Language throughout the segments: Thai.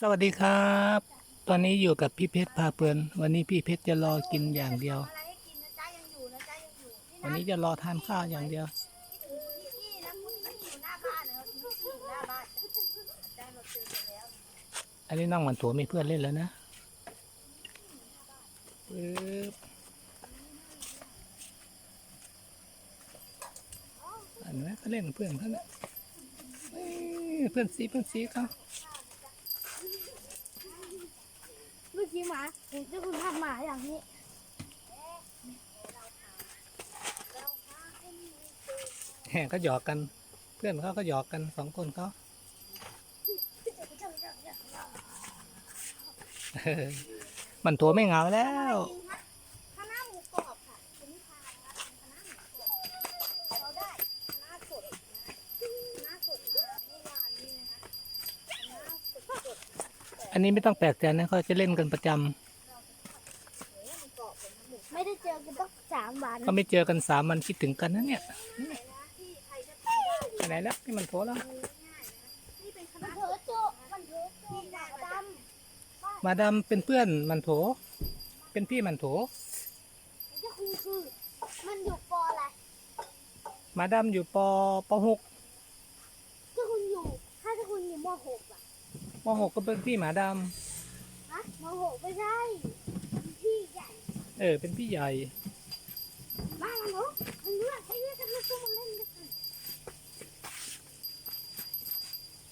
สวัสดีครับ ตอนนี้อยู่กับพี่เพชรพาเพลิน วันนี้พี่เพชรจะรอกินอย่างเดียว วันนี้จะรอทานข้าวอย่างเดียวที่ถึงพี่กี้นะคุณพี่อยู่หน้าบ้านเนอะพี่กี้อยู่หน้าบ้านจ้ะได้เราเจอกันแล้วอันนี้น้องหมันโถมีเพื่อนเล่นแล้วนะปึ๊บอันนี้ก็เล่นกับเพื่อนเขาเนี่ยเอ้ยเพื่อนซีเพื่อนซีเขา เมื่หมาเห็นที่คุณทำหมาอย่างนี้แห่ก็หยอกกัน เพื่อนเขาก็หยอกกันสองคนเขาเออหมันโถไม่เหงาแล้ว คณะหมูกรอบค่ะคุณนิพานะคะเป็นคณะหมูกรอบเราได้คณะสดนะคณะสดมาเมื่อวานนี้นะคะคณะสดสดๆนะ อันนี้ไม่ต้องแปลกใจนะเขาจะเล่นกันประจำไม่ได้เจอกันตั้งสามวันก็ไม่เจอกันสามวันคิดถึงกันนะเนี่ยนะที่ใครจะทำได้ไปไหนแล้วนี่มันโถแล้วนี่เป็นคณะเถอโจมันเถอโจหมาดมาดามเป็นเพื่อนมันโถ เป็นพี่มันโถำก็คือคือ มันอยู่ปออะไรมาดามอยู่ปปหกถ้าคุณอยู่ ถ้าถ้าคุณอยู่มหกอะ ปหกก็เป็นพี่หมาดามฮะมหกไม่ใช่พี่ใหญ่เออ เป็นพี่ใหญ่ บ้านมันเนาะมันเลือกใช้เลือกกันมาตัวมันเล่นด้วยกัน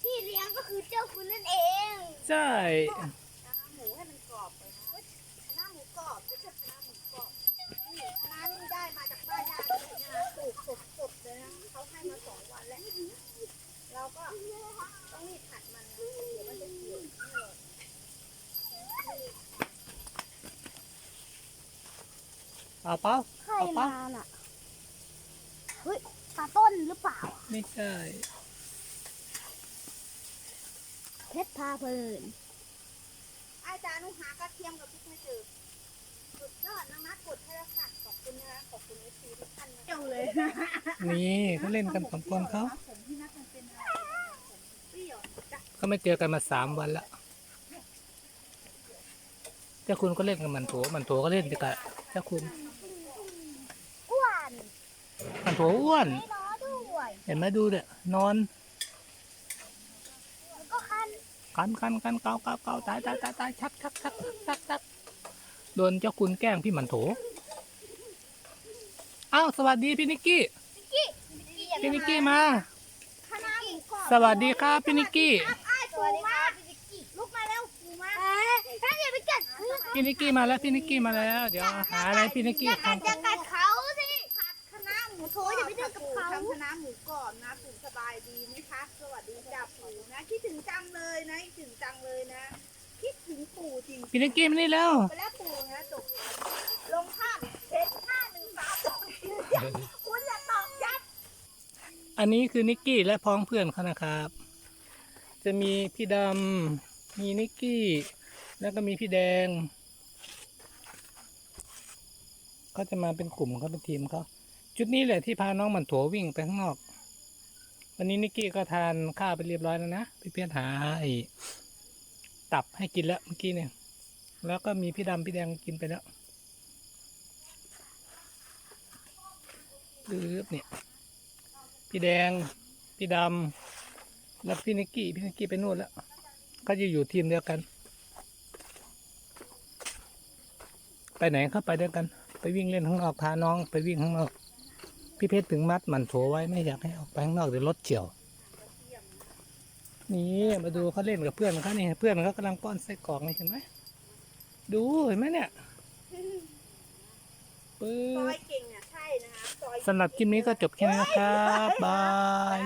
พี่เลี้ยงก็คือเจ้าคุณนั่นเองใช่ คณะหมูให้มันกรอบไปนะคณะหมูกรอบไม่ใช่คณะหมูกรอบนี่คณะนี่ได้มาจากบ้านยาเลยนะคะปลูกสดๆเลยนะเขาให้มาสองวันแล้ว เราก็ต้องรีบผัดมันนะเดี๋ยวมันจะเขียวไม่อร่อย เอาเปล่าใครเอาเปล่ามาน่ะเฮ้ยปลาต้นหรือเปล่า ไม่ใช่เพชรพาเพลินอาจารย์นุหากระเทียมกับพริกไม่เจอสุดยอดน้องนัดกดให้แล้วค่ะ ขอบคุณนะคะขอบคุณเอฟซีทุกท่านนะเจ้าเลยนี่เขาเล่นกันสองคนเขาผมที่นัดมันเป็นอะไรผมเปรี้ยวจ้ะเขาไม่เจอกันมาสามวันละเจ้าคุณก็เล่นกับมันโถมันโถก็เล่นกับเจ้าคุณอ้วน มันโถอ้วนไม่ร้อด้วยเห็นไหมดูเนี่ยนอน แล้วก็คันกันกันกันเกาเกาเกาตายตายตายตายชักชักชักชักชักโดนเจ้าคุณแกล้งพี่มันโถอ้าวสวัสดีพี่นิกกี้ พี่นิกกี้มา คณะหมูกรอบสวัสดีครับพี่นิกกี้ อ้ายปูมาลุกมาแล้วปูมาถ้าอย่าไปกัดพี่นิกกี้มาแล้วพี่นิกกี้มาแล้ว เดี๋ยวหาอะไรพี่นิกกี้อย่ากัดทำ อย่ากัดเขาสิผัดคณะหมู โถอย่าไปเดือดกับเขาทำคณะหมูกรอบนะปู่สบายดีไหมคะ สวัสดีจ้าปู่นะ คิดถึงจังเลยนะคิดถึงจังเลยนะ คิดถึงปู่จริงพี่นิกกี้มานี่แล้วไปแล้วปู่นะจบลงภาพเพชรห้าหนึ่งสามสองคุณอย่าตอบยัดอันนี้คือนิกกี้และพ้องเพื่อนเขานะครับ จะมีพี่ดำมีนิกกี้ แล้วก็มีพี่แดงเขาจะมาเป็นกลุ่มเขาเป็นทีมเขา จุดนี้แหละที่พาน้องมันโถวิ่งไปข้างนอก วันนี้นิกกี้ก็ทานข้าวไปเรียบร้อยแล้วนะพี่เพียรหาไอ้ตับให้กินแล้วเมื่อกี้เนี่ย แล้วก็มีพี่ดำพี่แดงกินไปแล้วปึ๊บเนี่ยพี่แดง พี่ดำแล้วพี่นิกกี้พี่นิกกี้ไปนู่นแล้ว ก็จะอยู่ทีมเดียวกัน ไปไหนเข้าไปด้วยกัน ไปวิ่งเล่นข้างนอกพาน้องไปวิ่งข้างนอก พี่เพชรถึงมัดหมันโถไว้ไม่อยากให้ออกไปข้างนอกเดี๋ยวรถเฉียว นี่มาดูเขาเล่นกับเพื่อนเขานี่เพื่อนเขากำลังป้อนไส้กรอกนี่เห็นไหมดูเห็นไหมเนี่ยปึ๊ซอบยเก่งอะใช่นะคะซอย สำหรับคลิปนี้ก็จบแค่นี้นะครับบาย